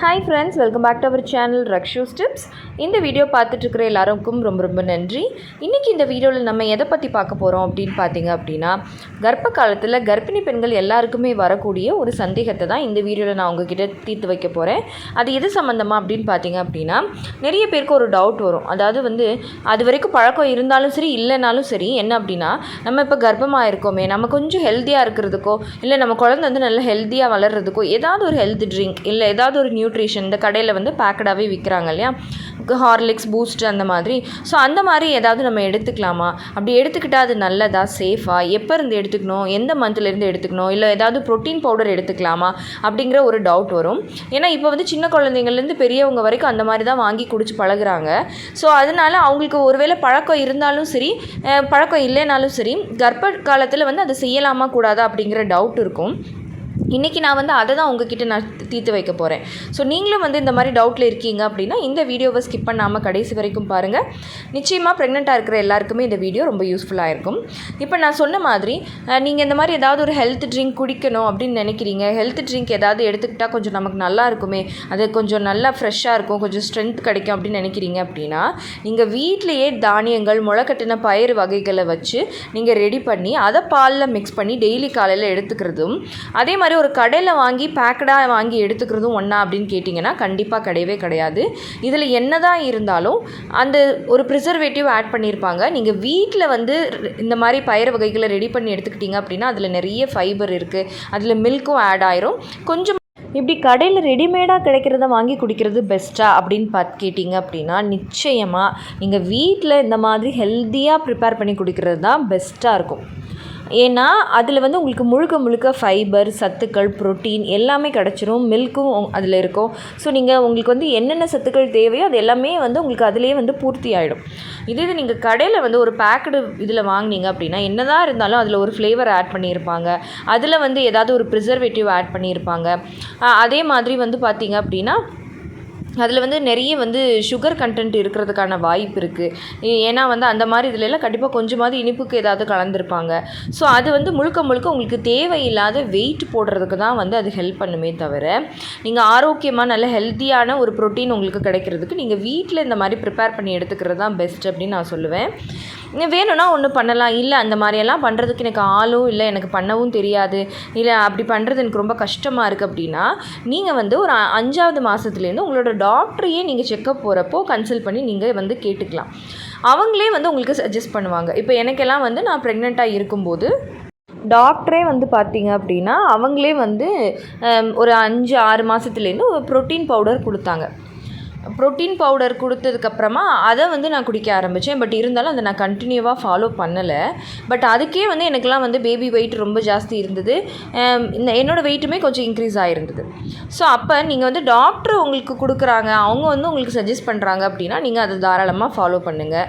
Hi friends welcome back to our channel Rakshu strips இந்த video பார்த்துட்ருக்கிற எல்லாருக்கும் ரொம்ப ரொம்ப நன்றி. இன்றைக்கி இந்த வீடியோவில் நம்ம எதை பற்றி பார்க்க போகிறோம் அப்படின்னு பார்த்தீங்க அப்படின்னா கர்ப்ப காலத்தில் கர்ப்பிணி பெண்கள் எல்லாருக்குமே வரக்கூடிய ஒரு சந்தேகத்தை தான் இந்த வீடியோவில் நான் உங்ககிட்ட தீர்த்து வைக்க போகிறேன் அது எது சம்மந்தமாக அப்படின்னு பார்த்தீங்க அப்படின்னா நிறைய பேருக்கு ஒரு டவுட் வரும். அதாவது வந்து அது வரைக்கும் பழக்கம் இருந்தாலும் சரி இல்லைனாலும் சரி என்ன அப்படின்னா நம்ம இப்போ கர்ப்பமாக இருக்கோமே நம்ம கொஞ்சம் ஹெல்த்தியாக இருக்கிறதுக்கோ இல்லை நம்ம குழந்தை வந்து நல்லா ஹெல்த்தியாக வளர்கிறதுக்கோ ஏதாவது ஒரு ஹெல்த் ட்ரிங்க் இல்லை ஏதாவது ஒரு நியூட்ரிஷன் இந்த கடையில் வந்து பேக்கடாகவே விற்கிறாங்க இல்லையா ஹார்லிக்ஸ் பூஸ்ட் அந்த மாதிரி. ஸோ அந்த மாதிரி ஏதாவது நம்ம எடுத்துக்கலாமா? அப்படி எடுத்துக்கிட்டால் அது நல்லதா? சேஃபாக எப்போ இருந்து எடுத்துக்கணும்? எந்த மந்த்லேருந்து எடுத்துக்கணும்? இல்லை ஏதாவது ப்ரோட்டீன் பவுடர் எடுத்துக்கலாமா? அப்படிங்கிற ஒரு டவுட் வரும். ஏன்னா இப்போ வந்து சின்ன குழந்தைங்கள்லேருந்து பெரியவங்க வரைக்கும் அந்த மாதிரி தான் வாங்கி குடிச்சு பழகுறாங்க. ஸோ அதனால அவங்களுக்கு ஒருவேளை பழக்கம் இருந்தாலும் சரி பழக்கம் இல்லைனாலும் சரி கர்ப்ப காலத்தில் வந்து அதை செய்யலாமா கூடாதா அப்படிங்கிற டவுட் இருக்கும். இன்றைக்கி நான் வந்து அதை தான் உங்ககிட்ட நான் தீர்த்து வைக்க போகிறேன் ஸோ நீங்களும் வந்து இந்த மாதிரி டவுட்டில் இருக்கீங்க அப்படின்னா இந்த வீடியோவை ஸ்கிப் பண்ணாமல் கடைசி வரைக்கும் பாருங்கள் நிச்சயமாக ப்ரெக்னெண்ட்டாக இருக்கிற எல்லாருக்குமே இந்த வீடியோ ரொம்ப யூஸ்ஃபுல்லாக இருக்கும். இப்போ நான் சொன்ன மாதிரி நீங்கள் இந்த மாதிரி ஏதாவது ஒரு ஹெல்த் ட்ரிங்க் குடிக்கணும் அப்படின்னு நினைக்கிறீங்க. ஹெல்த் ட்ரிங்க் ஏதாவது எடுத்துக்கிட்டால் கொஞ்சம் நமக்கு நல்லா இருக்குமே அது கொஞ்சம் நல்லா ஃப்ரெஷ்ஷாக இருக்கும் கொஞ்சம் ஸ்ட்ரென்த் கிடைக்கும் அப்படின்னு நினைக்கிறீங்க அப்படின்னா நீங்கள் வீட்டிலையே தானியங்கள் முளைக்கட்டின பயிர் வகைகளை வச்சு நீங்கள் ரெடி பண்ணி அதை பாலில் மிக்ஸ் பண்ணி டெய்லி காலையில் எடுத்துக்கிறதும் அதே மாதிரி ஒரு கடையில் வாங்கி பேக்கடாக வாங்கி எடுத்துக்கிறதும் ஒன்றா அப்படின்னு கேட்டிங்கன்னா கண்டிப்பாக கிடையவே கிடையாது. இதில் என்ன தான் இருந்தாலும் அந்த ஒரு ப்ரிசர்வேட்டிவ் ஆட் பண்ணியிருப்பாங்க நீங்கள் வீட்டில் வந்து இந்த மாதிரி பயிர் வகைகளை ரெடி பண்ணி எடுத்துக்கிட்டிங்க அப்படின்னா அதில் நிறைய ஃபைபர் இருக்குது அதில் மில்க்கும் ஆட் ஆயிரும். கொஞ்சம் இப்படி கடையில் ரெடிமேடாக கிடைக்கிறத வாங்கி குடிக்கிறது பெஸ்ட்டா அப்படின்னு பார்த்து கேட்டிங்க அப்படின்னா நிச்சயமாக நீங்கள் வீட்டில் இந்த மாதிரி ஹெல்த்தியாக ப்ரிப்பேர் பண்ணி குடிக்கிறது தான் பெஸ்ட்டாக இருக்கும். ஏன்னா அதில் வந்து உங்களுக்கு முழுக்க முழுக்க ஃபைபர் சத்துக்கள் புரோட்டீன் எல்லாமே கிடச்சிரும். மில்க்கும் அதில் இருக்கும். ஸோ நீங்கள் உங்களுக்கு வந்து என்னென்ன சத்துக்கள் தேவையோ அது எல்லாமே வந்து உங்களுக்கு அதிலே வந்து பூர்த்தி ஆகிடும் இதே இது நீங்கள் கடையில் வந்து ஒரு பேக்கடு இதில் வாங்குனீங்க அப்படின்னா என்னதான் இருந்தாலும் அதில் ஒரு ஃப்ளேவர் ஆட் பண்ணியிருப்பாங்க. அதில் வந்து ஏதாவது ஒரு ப்ரிசர்வேட்டிவ் ஆட் பண்ணியிருப்பாங்க. அதே மாதிரி வந்து பார்த்தீங்க அப்படின்னா அதில் வந்து நிறைய வந்து சுகர் கண்டென்ட் இருக்கிறதுக்கான வாய்ப்பு இருக்குது ஏன்னா வந்து அந்த மாதிரி இதுலெல்லாம் கண்டிப்பாக கொஞ்சமாவது இனிப்புக்கு ஏதாவது கலந்துருப்பாங்க. ஸோ அது வந்து முழுக்க முழுக்க உங்களுக்கு தேவையில்லாத வெயிட் போடுறதுக்கு தான் வந்து அது ஹெல்ப் பண்ணுமே தவிர நீங்கள் ஆரோக்கியமாக நல்ல ஹெல்த்தியான ஒரு ப்ரோட்டீன் உங்களுக்கு கிடைக்கிறதுக்கு நீங்கள் வீட்டில் இந்த மாதிரி ப்ரிப்பேர் பண்ணி எடுத்துக்கிறது தான் பெஸ்ட் அப்படின்னு நான் சொல்லுவேன். வேணும்னா ஒன்று பண்ணலாம். இல்லை அந்த மாதிரியெல்லாம் பண்ணுறதுக்கு எனக்கு ஆளும் இல்லை எனக்கு பண்ணவும் தெரியாது. இல்லை அப்படி பண்ணுறது எனக்கு ரொம்ப கஷ்டமாக இருக்குது அப்படின்னா நீங்கள் வந்து ஒரு அஞ்சாவது மாதத்துலேருந்து உங்களோட டாக்டரையே நீங்கள் செக்கப் போகிறப்போ கன்சல்ட் பண்ணி நீங்கள் வந்து கேட்டுக்கலாம். அவங்களே வந்து உங்களுக்கு சஜஸ்ட் பண்ணுவாங்க. இப்போ எனக்கெல்லாம் வந்து நான் ப்ரெக்னெண்ட்டாக இருக்கும்போது டாக்டரே வந்து பார்த்தீங்க அப்படின்னா அவங்களே வந்து ஒரு அஞ்சு ஆறு மாதத்துலேருந்து ஒரு ப்ரோட்டீன் பவுடர் கொடுத்தாங்க. ப்ரோட்டீன் பவுடர் கொடுத்ததுக்கப்புறமா அதை வந்து நான் குடிக்க ஆரம்பித்தேன். பட் இருந்தாலும் அதை நான் கண்டினியூவாக ஃபாலோ பண்ணலை. பட் அதுக்கே வந்து எனக்குலாம் வந்து பேபி வெயிட் ரொம்ப ஜாஸ்தி இருந்தது. இந்த என்னோடய வெயிட்டுமே கொஞ்சம் இன்க்ரீஸ் ஆகிருந்தது ஸோ அப்போ நீங்கள் வந்து டாக்டர் உங்களுக்கு கொடுக்குறாங்க. அவங்க வந்து உங்களுக்கு சஜஸ்ட் பண்ணுறாங்க அப்படின்னா நீங்கள் அதை தாராளமாக ஃபாலோ பண்ணுங்கள்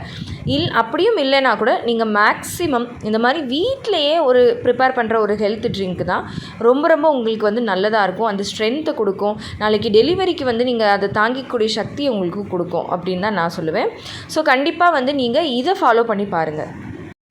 இல் அப்படியும் இல்லைனா கூட நீங்கள் மேக்ஸிமம் இந்த மாதிரி வீட்டிலையே ஒரு ப்ரிப்பேர் பண்ணுற ஒரு ஹெல்த் ட்ரிங்க் தான் ரொம்ப ரொம்ப உங்களுக்கு வந்து நல்லதாக இருக்கும். அந்த ஸ்ட்ரென்த்தை கொடுக்கும். நாளைக்கு டெலிவரிக்கு வந்து நீங்கள் அதை தாங்கிக்கூடிய சக்தி உங்களுக்கு கொடுக்கும் அப்படின்னு தான் நான் சொல்லுவேன். ஸோ கண்டிப்பாக வந்து நீங்கள் இதை ஃபாலோ பண்ணி பாருங்கள்